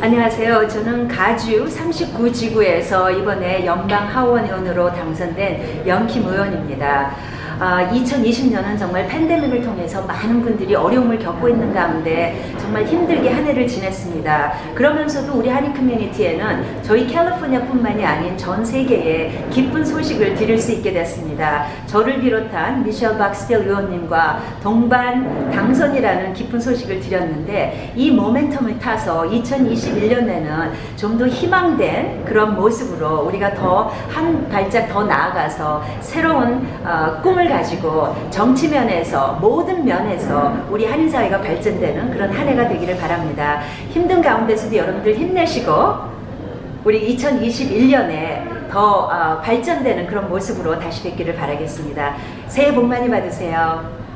안녕하세요. 저는 가주 39지구에서 이번에 연방 하원의원으로 당선된 영킴 의원입니다. 아, 2020년은 정말 팬데믹을 통해서 많은 분들이 어려움을 겪고 있는 가운데 정말 힘들게 한 해를 지냈습니다. 그러면서도 우리 한인 커뮤니티에는 저희 캘리포니아뿐만이 아닌 전 세계에 기쁜 소식을 드릴 수 있게 됐습니다. 저를 비롯한 미셸 박스텔 의원님과 동반 당선이라는 기쁜 소식을 드렸는데 이 모멘텀을 타서 2021년에는 좀 더 희망된 그런 모습으로 우리가 더 한 발짝 더 나아가서 새로운 어, 꿈을 가지고 정치 면에서 모든 면에서 우리 한인 사회가 발전되는 그런 한 해가 되기를 바랍니다. 힘든 가운데서도 여러분들 힘내시고 우리 2021년에 더 어, 발전되는 그런 모습으로 다시 뵙기를 바라겠습니다. 새해 복 많이 받으세요.